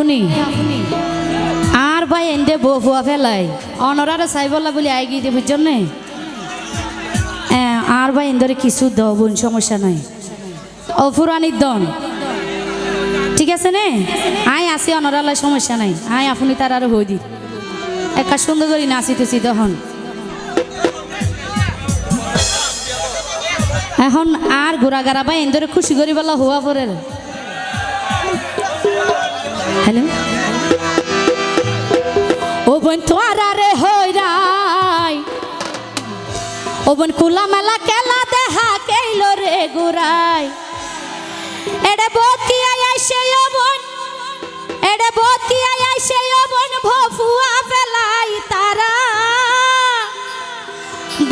আপনি আর ভাই, এন্ডে বউ ফুয়া ফেলাই। অনরারে চাইবলা বলে আই গিয়ে বুঝছেন নে আর ভাই, এন্দরে কিছু দাও বোন, সমস্যা নাই। অফুরানির দন। ঠিক আছে নে? আই আসি অনরালাই সমস্যা নাই। আই আপনি তার আরও হই দি। একা সুন্দর করে নাচিতেছি তখন এখন আর ঘোরা গারা ভাই, এন্দরে খুশি করি বলা হওয়া পরে হ্যালো ও বোন তোরা রে হইরাই ও বোন কুলা মেলা কেলা দেহা কেইলো রে গুরাই। এডে বতি আইসে ও বোন এডে বতি আইসে ও বোন ভফুয়া ফেলাই তারা।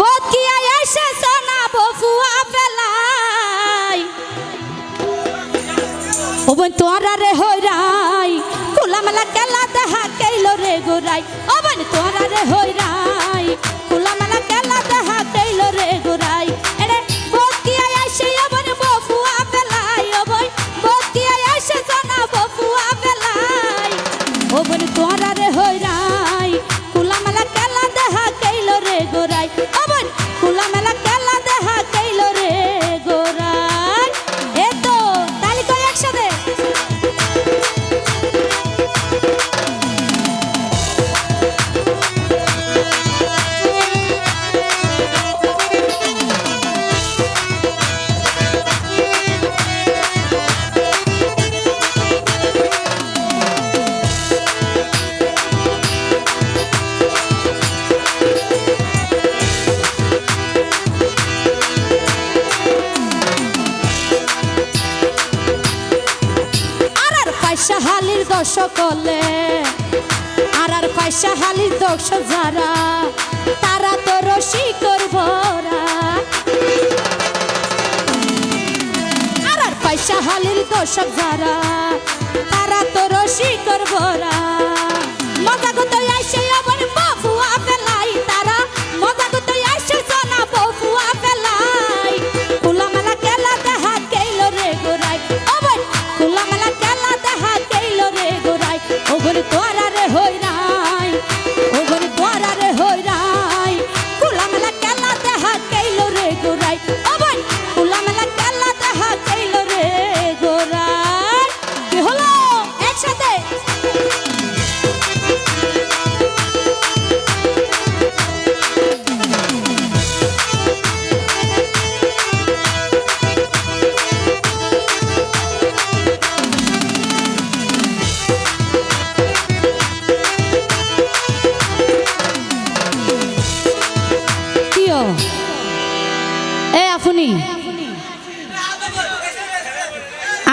বতি আইসে সোনা, ভফুয়া ফেলাই। ও বোন তোরা রে হইরাই কেইলো রে গোরাই ও তোরা রে হইরাই। করলে আর আর পয়সা হালির দোষ যারা, তারা তো রসি করব আর আর পয়সা হালির দোষ যারা, তারা তো রসি করব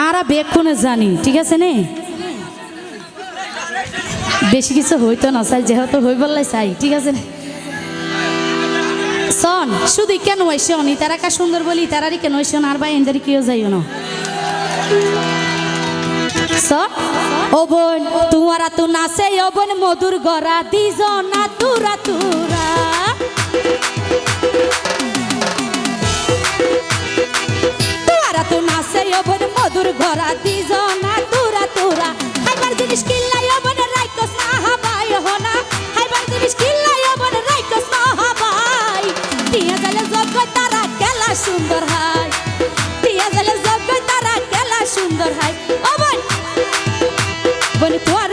আরা বেক্ষণে জানি, ঠিক আছে নে? বেশি কিছু হইতো না চাই যেহেতু হই বললাই চাই, ঠিক আছে নে? শোন, শুধু কেন হয়েছে অনি তারা কা সুন্দর বলি তারারই কেন হয়েছে আর ভাই, এন্দারি কেউ যাইও না। ও বোন, তুয়ারা তু নাচে, ও বোন, মধুর গড়া, দিজ না তুরা তুরা। টিয়া জালে কেলা সুন্দর হয় টিয়া জালে জগ তারা সুন্দর হয় বনি তোরা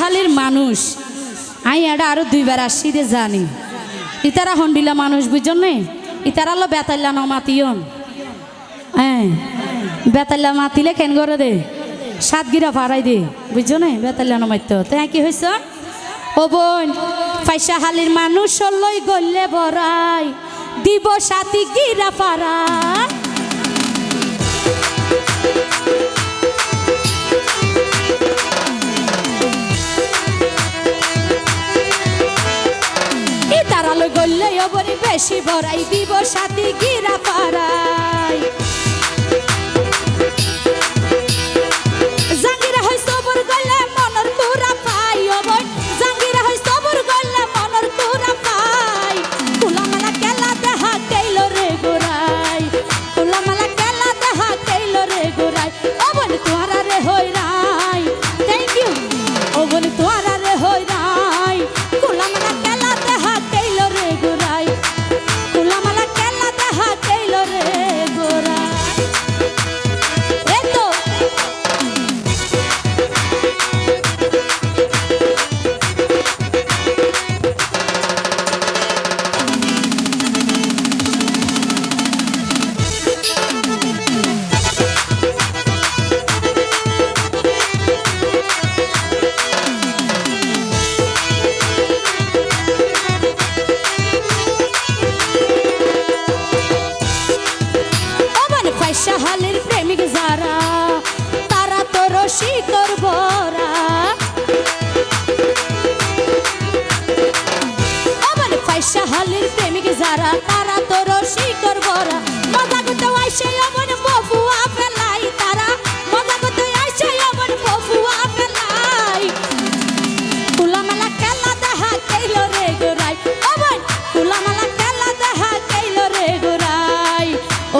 হালির মানুষ। আই এটা আরও দুইবার আসছি রে জানি। ইতারা হন্ডিলা মানুষ বুঝছেন নে ইতারা হলো বেতাল্লা ন মাতিয়ন হ্যাঁ বেতাল্লা মাতিলে কেন করে দে? সাত গিরা ভাড়াই দে বুঝছ নে বেতাল্লা ন মাত্য তাই কি হয়েছে ও বোন পয়সা হালির মানুষ লই গল্লে বড়াই। দিব সাথী গিরা পারা গল্লে অবনি বেশি বড়াই দিব সাথী গিরা পারাই জাঙ্গিরা হয় সবর গলে, মনর পুরা পাই অবন জাঙ্গিরা হয় সবর গলে, মনর পুরা পাই। কুলামালা কেলা দেহা কেইলো রে গোরাই কুলামালা কেলা দেহা কেইলো রে গোরাই অবন তোহারা রে হই রাই থ্যাংক ইউ তোহারা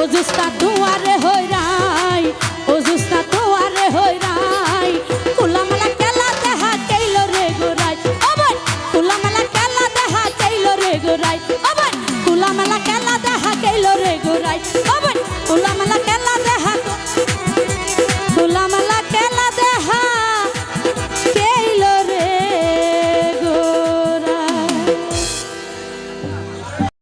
ও জুস্তা তুয়ারে হই রাই ও জুস্তা তুয়ারে হই রাই কুলামালা কেলা দেহা কেইলো রে গোরাই অবন কুলামালা কেলা দেহা কেইলো রে গোরাই অবন কুলামালা কেলা দেহা কেইলো রে গোরাই অবন কুলামালা